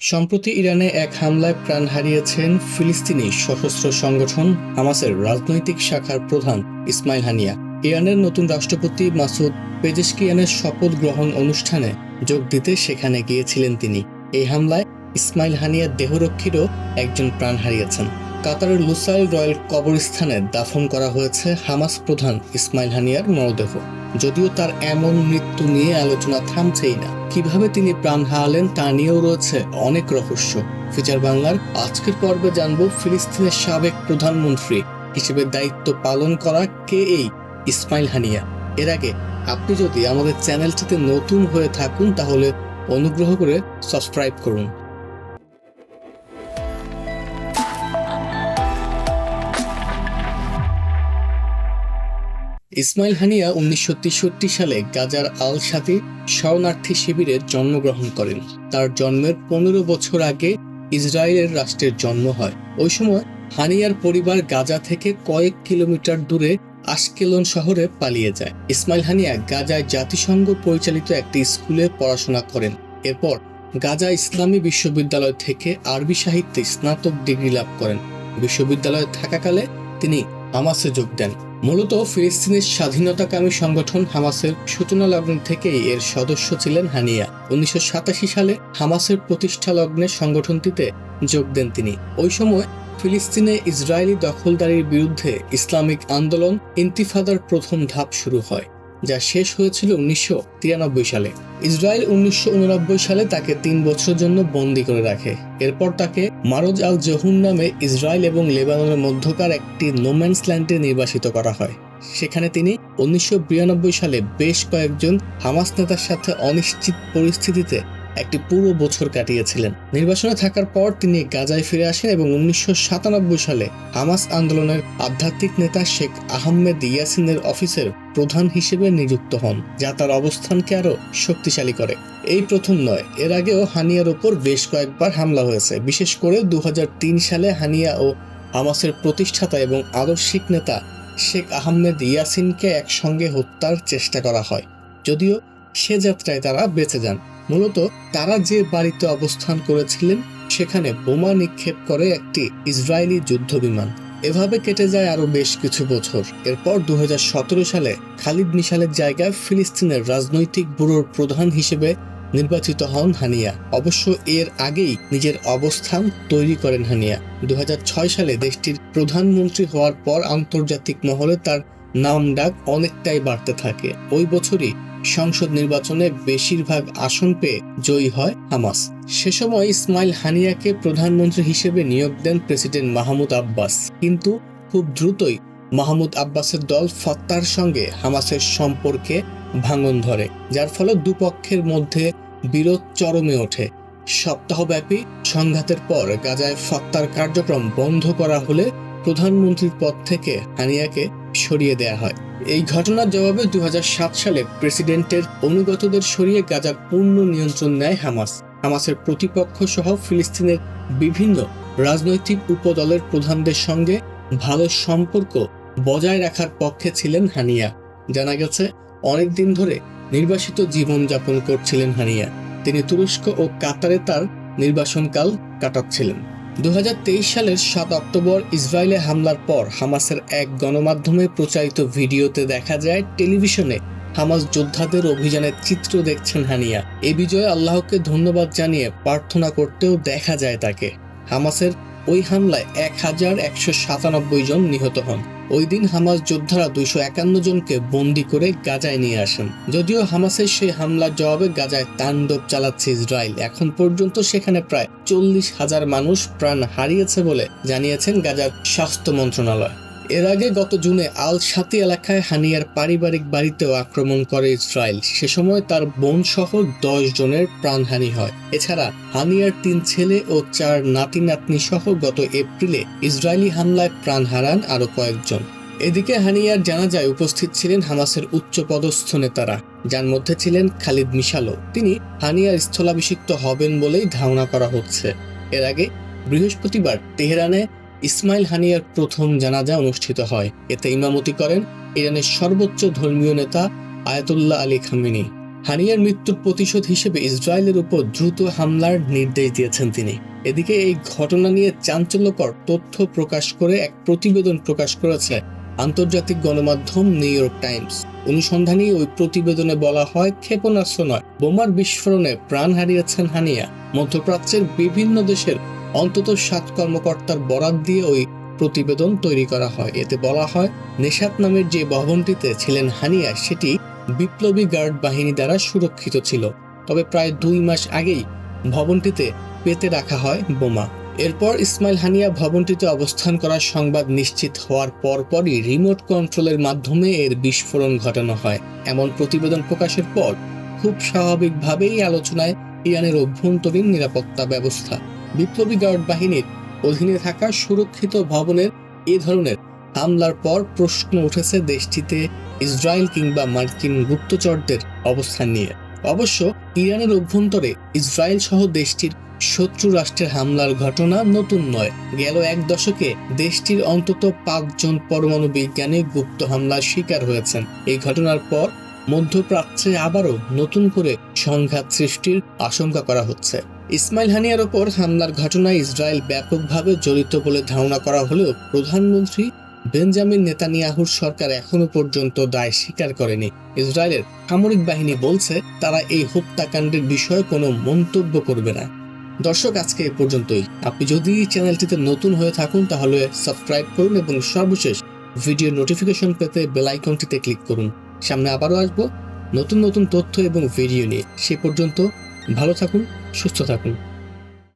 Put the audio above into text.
সম্প্রতি ইরানে এক হামলায় প্রাণ হারিয়েছেন ফিলিস্তিনি সশস্ত্র সংগঠন হামাসের রাজনৈতিক শাখার প্রধান ইসমাইল হানিয়া। ইরানের নতুন রাষ্ট্রপতি মাসুদ পেজেশকিয়ানের শপথ গ্রহণ অনুষ্ঠানে যোগ দিতে সেখানে গিয়েছিলেন তিনি। এই হামলায় ইসমাইল হানিয়ার দেহরক্ষীরও একজন প্রাণ হারিয়েছেন। কাতারের লুসাইল রয়্যাল কবরস্থানে দাফন করা হয়েছে হামাস প্রধান ইসমাইল হানিয়ার মরদেহ। যদিও তার এমন মৃত্যু নিয়ে আলোচনা থামছেই না। কীভাবে তিনি প্রাণ হারালেন তা নিয়েও রয়েছে অনেক রহস্য। ফিচার বাংলার আজকের পর্বে জানব ফিলিস্তিনের সাবেক প্রধানমন্ত্রী হিসেবে দায়িত্ব পালন করা কে এই ইসমাইল হানিয়া। এর আগে আপনি যদি আমাদের চ্যানেলটিতে নতুন হয়ে থাকুন তাহলে অনুগ্রহ করে সাবস্ক্রাইব করুন। ইসমাইল হানিয়া উনিশশো সালে গাজার আল সাদি শরণার্থী শিবিরে জন্মগ্রহণ করেন। তার জন্মের পনেরো বছর আগে ইসরায়েলের রাষ্ট্রের জন্ম হয়। ওই সময় হানিয়ার পরিবার গাজা থেকে কয়েক কিলোমিটার দূরে আশকেলন শহরে পালিয়ে যায়। ইসমাইল হানিয়া গাজায় জাতিসংঘ পরিচালিত একটি স্কুলে পড়াশোনা করেন। এরপর গাজা ইসলামী বিশ্ববিদ্যালয় থেকে আরবি সাহিত্যে স্নাতক ডিগ্রি লাভ করেন। বিশ্ববিদ্যালয়ে থাকাকালে তিনি হামাসে যোগ দেন। মূলত ফিলিস্তিনের স্বাধীনতাকামী সংগঠন হামাসের সূচনা লগ্ন থেকেই এর সদস্য ছিলেন হানিয়া। উনিশশো সাতাশি সালে হামাসের প্রতিষ্ঠা লগ্নে সংগঠনটিতে যোগ দেন তিনি। ওই সময় ফিলিস্তিনে ইসরায়েলি দখলদারির বিরুদ্ধে ইসলামিক আন্দোলন, ইন্তিফাদার প্রথম ধাপ শুরু হয়। যা শেষ হয়েছিল উনিশশো তিরানব্বই সালে। ইসরায়েল উনিশশো সালে তাকে তিন বছরের জন্য বন্দী করে রাখে। এরপর তাকে মারজ আল জহুন নামে ইসরায়েল এবং লেবাননের মধ্যকার একটি নোম্যান্স ল্যান্ডে নির্বাসিত করা হয়। সেখানে তিনি উনিশশো বিরানব্বই সালে বেশ কয়েকজন হামাস নেতার সাথে অনিশ্চিত পরিস্থিতিতে একটি পুরো বছর কাটিয়েছিলেন। নির্বাসনে থাকার পর তিনি গাজায় ফিরে আসেন এবং উনিশশো সাতানব্বই সালে হামাস আন্দোলনের আধ্যাত্মিক নেতা শেখ আহমেদ ইয়াসিনের অফিসের প্রধান হিসেবে নিযুক্ত হন, যা তার অবস্থানকে আরও শক্তিশালী করে। এই প্রথম নয়, এর আগেও হানিয়ার ওপর বেশ কয়েকবার হামলা হয়েছে। বিশেষ করে দু হাজার তিন সালে হানিয়া ও হামাসের প্রতিষ্ঠাতা এবং আদর্শিক নেতা শেখ আহমেদ ইয়াসিনকে একসঙ্গে হত্যার চেষ্টা করা হয়। যদিও সে যাত্রায় তারা বেঁচে যান। মূলত তারা যে বাড়িতে অবস্থান করেছিলেন, সেখানে বোমা নিক্ষেপ করে একটি ইসরায়েলি যুদ্ধ বিমান এভাবে কেটে যায় আরও বেশ কিছু বছর। এরপর দুহাজার সতেরো সালে খালিদ মিশালের জায়গায় ফিলিস্তিনের রাজনৈতিক ব্যুরোর প্রধান হিসেবে নির্বাচিত হন হানিয়া। অবশ্য এর আগেই নিজের অবস্থান তৈরি করেন হানিয়া। দুই হাজার ছয় সালে দেশটির প্রধানমন্ত্রী হওয়ার পর আন্তর্জাতিক মহলে তার নাম ডাক অনেকটাই বাড়তে থাকে। ওই বছরই সংসদ নির্বাচনে বেশিরভাগ আসন পেয়ে জয়ী হয় হামাস। সে সময় ইসমাইল হানিয়াকে প্রধানমন্ত্রী হিসেবে নিয়োগ দেন প্রেসিডেন্ট মাহমুদ আব্বাস। কিন্তু খুব দ্রুতই মাহমুদ আব্বাসের দল ফত্তার সঙ্গে হামাসের সম্পর্কে ভাঙন ধরে, যার ফলে দুপক্ষের মধ্যে বিরোধ চরমে ওঠে। সপ্তাহব্যাপী সংঘাতের পর গাজায় ফত্তার কার্যক্রম বন্ধ করা হলে প্রধানমন্ত্রীর পদ থেকে হানিয়াকে সরিয়ে দেয়া হয়। এই ঘটনার জবাবে দুহাজার সাত সালে প্রেসিডেন্টের অনুগতদের সরিয়ে গাজার পূর্ণ নিয়ন্ত্রণ নেয় হামাস। হামাসের প্রতিপক্ষ সহ ফিলিস্তিনের বিভিন্ন রাজনৈতিক উপদলের প্রধানদের সঙ্গে ভালো সম্পর্ক বজায় রাখার পক্ষে ছিলেন হানিয়া। জানা গেছে অনেকদিন ধরে নির্বাসিত জীবনযাপন করছিলেন হানিয়া। তিনি তুরস্ক ও কাতারে তার নির্বাসনকাল কাটাচ্ছিলেন। দু হাজার তেইশ সালের সাত অক্টোবর ইসরায়েলে হামলার পর হামাসের এক গণমাধ্যমে প্রচারিত ভিডিওতে দেখা যায়, টেলিভিশনে হামাস যোদ্ধাদের অভিযানের চিত্র দেখছেন হানিয়া। এ বিজয়ে আল্লাহকে ধন্যবাদ জানিয়ে প্রার্থনা করতেও দেখা যায় তাকে। হামাসের ওই হামলায় এক হাজার একশো সাতানব্বই জন নিহত হন। ওই দিন হামাস যোদ্ধারা দুইশো একান্ন জনকে বন্দি করে গাজায় নিয়ে আসেন। যদিও হামাসের সেই হামলার জবাবে গাজায় তাণ্ডব চালাচ্ছে ইসরায়েল। এখন পর্যন্ত সেখানে প্রায় চল্লিশ হাজার মানুষ প্রাণ হারিয়েছে বলে জানিয়েছেন গাজার স্বাস্থ্য মন্ত্রণালয়। এর আগে গত জুনে আল সাতি এলাকায় হানিয়ার পারিবারিক বাড়িতেও আক্রমণ করে ইসরায়েল। সে সময় তার বোন সহ দশ জনের প্রাণহানি হয়। এছাড়া হানিয়ার তিন ছেলে ও চার নাতি নাতনি সহ গত এপ্রিলে ইসরায়েলি হামলায় প্রাণ হারান আরও কয়েকজন। এদিকে হানিয়ার জানাজায় উপস্থিত ছিলেন হামাসের উচ্চ পদস্থ নেতারা, যার মধ্যে ছিলেন খালিদ মিশালো তিনি হানিয়ার স্থলাভিষিক্ত হবেন বলেই ধারণা করা হচ্ছে। এর আগে বৃহস্পতিবার তেহরানে ইসমাইল হানিয়ার প্রথম জানাজা অনুষ্ঠিত হয়। এতে ইমামতি করেন ইরানের সর্বোচ্চ ধর্মীয় নেতা আয়াতুল্লাহ আলী খামেনি। হানিয়ার মৃত্যুর প্রতিশোধ হিসেবে ইসরায়েলের উপর দ্রুত হামলার নির্দেশ দিয়েছেন তিনি। এদিকে এই ঘটনা নিয়ে চাঞ্চল্যকর তথ্য প্রকাশ করে এক প্রতিবেদন প্রকাশ করেছে আন্তর্জাতিক গণমাধ্যম নিউ ইয়র্ক টাইমস। অনুসন্ধানী ওই প্রতিবেদনে বলা হয়, ক্ষেপণাস্ত্র নয়, বোমার বিস্ফোরণে প্রাণ হারিয়েছেন হানিয়া। মধ্যপ্রাচ্যের বিভিন্ন দেশের অন্তত সাত কর্মকর্তার বরাত দিয়ে ওই প্রতিবেদন তৈরি করা হয়। এতে বলা হয়, নেশাত নামের যে ভবনটিতে ছিলেন হানিয়া, সেটি বিপ্লবী গার্ড বাহিনী দ্বারা সুরক্ষিত ছিল। তবে প্রায় দুই মাস আগেই ভবনটিতে পেতে রাখা হয় বোমা। এরপর ইসমাইল হানিয়া ভবনটিতে অবস্থান করার সংবাদ নিশ্চিত হওয়ার পরপরই রিমোট কন্ট্রোলের মাধ্যমে এর বিস্ফোরণ ঘটানো হয়। এমন প্রতিবেদন প্রকাশের পর খুব স্বাভাবিকভাবেই আলোচনায় ইরানের অভ্যন্তরীণ নিরাপত্তা ব্যবস্থা বিপ্লবী গার্ড বাহিনীর অধীনে থাকা সুরক্ষিত ভবনের এ ধরনের হামলার পর প্রশ্ন উঠেছে দেশটিতে ইসরায়েল কিংবা মার্কিন গুপ্তচরদের অবস্থান নিয়ে। অবশ্য ইরানের অভ্যন্তরে ইসরায়েল সহ দেশটির শত্রু রাষ্ট্রের হামলার ঘটনা নতুন নয়। গেল এক দশকে দেশটির অন্তত পাঁচজন পরমাণু বিজ্ঞানী গুপ্ত হামলার শিকার হয়েছেন। এই ঘটনার পর মধ্যপ্রাচ্যে আবারও নতুন করে সংঘাত সৃষ্টির আশঙ্কা করা হচ্ছে। ইসমাইল হানিয়ার ওপর হামলার ঘটনায় ইসরায়েল ব্যাপকভাবে জড়িত বলে ধারণা করা হলেও প্রধানমন্ত্রী বেঞ্জামিন নেতানিয়াহুর সরকার এখনও পর্যন্ত দায় স্বীকার করেনি। ইসরায়েলের সামরিক বাহিনী বলছে, তারা এই হত্যাকাণ্ডের বিষয়ে কোনো মন্তব্য করবে না। দর্শক, আজকে এ পর্যন্তই। আপনি যদি চ্যানেলটিতে নতুন হয়ে থাকুন, তাহলে সাবস্ক্রাইব করুন এবং সর্বশেষ ভিডিও নোটিফিকেশন পেতে বেল আইকনটিতে ক্লিক করুন। সামনে আবারও আসব নতুন নতুন তথ্য এবং ভিডিও নিয়ে। সে পর্যন্ত ভালো থাকুন। সুস্থ থাকুন।